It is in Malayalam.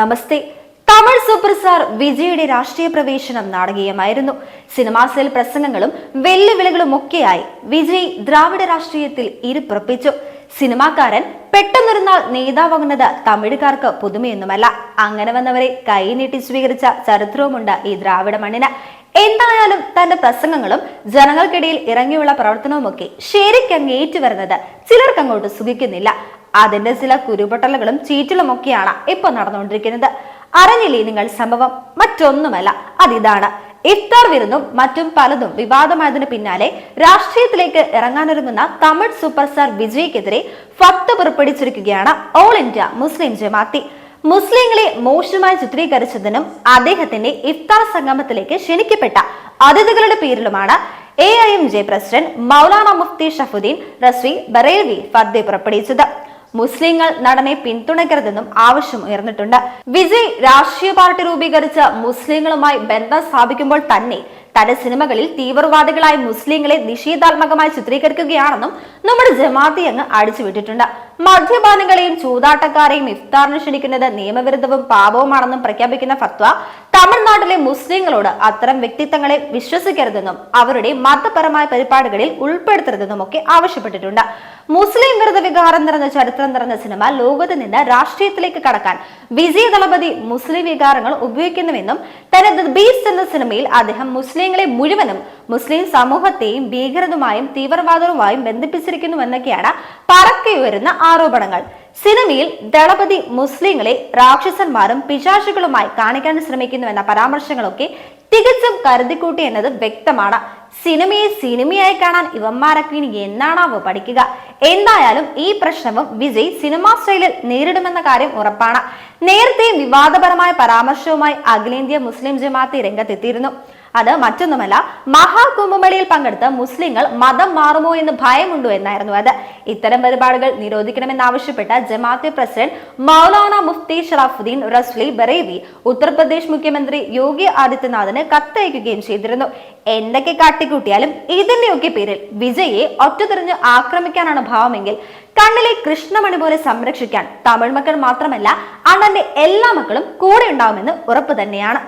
നമസ്തേ. തമിഴ് സൂപ്പർ സ്റ്റാർ വിജയുടെ രാഷ്ട്രീയ പ്രവേശനം നാടകീയമായിരുന്നു. സിനിമാ സെൽ പ്രസംഗങ്ങളും വെല്ലുവിളികളും ഒക്കെയായി വിജയ് ദ്രാവിഡ രാഷ്ട്രീയത്തിൽ ഇരുപ്പുറപ്പിച്ചു. സിനിമാക്കാരൻ പെട്ടെന്നൊരു നേതാവാകുന്നത് തമിഴുകാർക്ക് പുതുമയൊന്നുമല്ല. അങ്ങനെ വന്നവരെ കൈനീട്ടി സ്വീകരിച്ച ചരിത്രവുമുണ്ട് ഈ ദ്രാവിഡ മണ്ണിന്. എന്തായാലും തന്റെ പ്രസംഗങ്ങളും ജനങ്ങൾക്കിടയിൽ ഇറങ്ങിയുള്ള പ്രവർത്തനവുമൊക്കെ ശരിക്കങ്ങ് ഏറ്റുവരുന്നത് ചിലർക്കങ്ങോട്ട് സുഖിക്കുന്നില്ല. അതിന്റെ ചില കുരുപൊട്ടലുകളും ചീറ്റലുമൊക്കെയാണ് ഇപ്പൊ നടന്നുകൊണ്ടിരിക്കുന്നത്. അറിഞ്ഞില്ലേ നിങ്ങൾ സംഭവം മറ്റൊന്നുമല്ല. അതിതാണ്. ഇഫ്താർ വിരുന്നും മറ്റും പലതും വിവാദമായതിനു പിന്നാലെ രാഷ്ട്രീയത്തിലേക്ക് ഇറങ്ങാനൊരുങ്ങുന്ന തമിഴ് സൂപ്പർസ്റ്റാർ വിജയ്ക്കെതിരെ ഫത്ത് പുറപ്പെടുവിച്ചിരിക്കുകയാണ് ഓൾ ഇന്ത്യ മുസ്ലിം ജമാഅത്തി. മുസ്ലിങ്ങളെ മോശമായി ചിത്രീകരിച്ചതിനും അദ്ദേഹത്തിന്റെ ഇഫ്താർ സംഗമത്തിലേക്ക് ക്ഷണിക്കപ്പെട്ട അതിഥികളുടെ പേരിലുമാണ് A I M J president Maulana Mufti Shafuddin Razvi Barelvi ഫദ്ദെ പുറപ്പെടുവിച്ചത്. മുസ്ലിങ്ങൾ നടനെ പിന്തുണയ്ക്കരുതെന്നും ആവശ്യം ഉയർന്നിട്ടുണ്ട്. വിജയ് രാഷ്ട്രീയ പാർട്ടി രൂപീകരിച്ച് മുസ്ലിങ്ങളുമായി ബന്ധം സ്ഥാപിക്കുമ്പോൾ തന്നെ തന്റെ സിനിമകളിൽ തീവ്രവാദികളായ മുസ്ലിങ്ങളെ നിഷേധാത്മകമായി ചിത്രീകരിക്കുകയാണെന്നും നമ്മുടെ ജമാഅത്തി അങ്ങ് അടിച്ചുവിട്ടിട്ടുണ്ട്. മദ്യപാനികളെയും ചൂതാട്ടക്കാരെയും ഇഫ്താറിന് ക്ഷണിക്കുന്നത് നിയമവിരുദ്ധവും പാപവുമാണെന്നും പ്രഖ്യാപിക്കുന്ന ഫത്വ തമിഴ്നാട്ടിലെ മുസ്ലിങ്ങളോട് അത്തരം വ്യക്തിത്വങ്ങളെ വിശ്വസിക്കരുതെന്നും അവരുടെ മതപരമായ പരിപാടികളിൽ ഉൾപ്പെടുത്തരുതെന്നും ഒക്കെ ആവശ്യപ്പെട്ടിട്ടുണ്ട്. മുസ്ലിം വിരുദ്ധ വികാരം നിറഞ്ഞ ചരിത്രം നിറഞ്ഞ സിനിമ ലോകത്ത് നിന്ന് രാഷ്ട്രീയത്തിലേക്ക് കടക്കാൻ വിജയ ദളപതി മുസ്ലിം വികാരങ്ങൾ ഉപയോഗിക്കുന്നുവെന്നും തന്നെ ദ ബീസ്റ്റ് എന്ന സിനിമയിൽ അദ്ദേഹം മുസ്ലിങ്ങളെ മുഴുവനും മുസ്ലിം സമൂഹത്തെയും ഭീകരതുമായും തീവ്രവാദവുമായും ബന്ധിപ്പിച്ചിരിക്കുന്നുവെന്നൊക്കെയാണ് പറക്കെ ഉയരുന്ന ആരോപണങ്ങൾ. സിനിമയിൽ ദളപതി മുസ്ലിങ്ങളെ രാക്ഷസന്മാരും പിശാശുകളുമായി കാണിക്കാൻ ശ്രമിക്കുന്നുവെന്ന പരാമർശങ്ങളൊക്കെ തികച്ചും കരുതിക്കൂട്ടി എന്നത് വ്യക്തമാണ്. സിനിമയെ സിനിമയായി കാണാൻ ഇവന്മാരൊക്കെ ഇനി എന്നാണാവോ പഠിക്കുക? എന്തായാലും ഈ പ്രശ്നവും വിജയ് സിനിമാ സ്റ്റൈലിൽ നേരിടുമെന്ന കാര്യം ഉറപ്പാണ്. നേരത്തെ വിവാദപരമായ പരാമർശവുമായി അഖിലേന്ത്യ മുസ്ലിം ജമാഅത്ത് രംഗത്തെത്തിയിരുന്നു. അത് മറ്റൊന്നുമല്ല മഹാകുംഭമേളയിൽ പങ്കെടുത്ത് മുസ്ലിങ്ങൾ മതം മാറുമോ എന്ന് ഭയമുണ്ടോ എന്നായിരുന്നു അത്. ഇത്തരം പരിപാടികൾ നിരോധിക്കണമെന്നാവശ്യപ്പെട്ട ജമാഅത്തെ പ്രസിഡന്റ് മൗലാന മുഫ്തി ഷറാഫുദ്ദീൻ റസ്ലി ബറേവി ഉത്തർപ്രദേശ് മുഖ്യമന്ത്രി യോഗി ആദിത്യനാഥിന് കത്തയക്കുകയും ചെയ്തിരുന്നു. എന്തൊക്കെ കാട്ടിക്കൂട്ടിയാലും ഇതിന്റെയൊക്കെ പേരിൽ വിജയെ ഒറ്റതിരിഞ്ഞ് ആക്രമിക്കാനാണ് ഭാവമെങ്കിൽ കണ്ണിലെ കൃഷ്ണമണി പോലെ സംരക്ഷിക്കാൻ തമിഴ് മക്കൾ മാത്രമല്ല അണ്ണന്റെ എല്ലാ മക്കളും കൂടെ ഉണ്ടാവുമെന്ന് ഉറപ്പ് തന്നെയാണ്.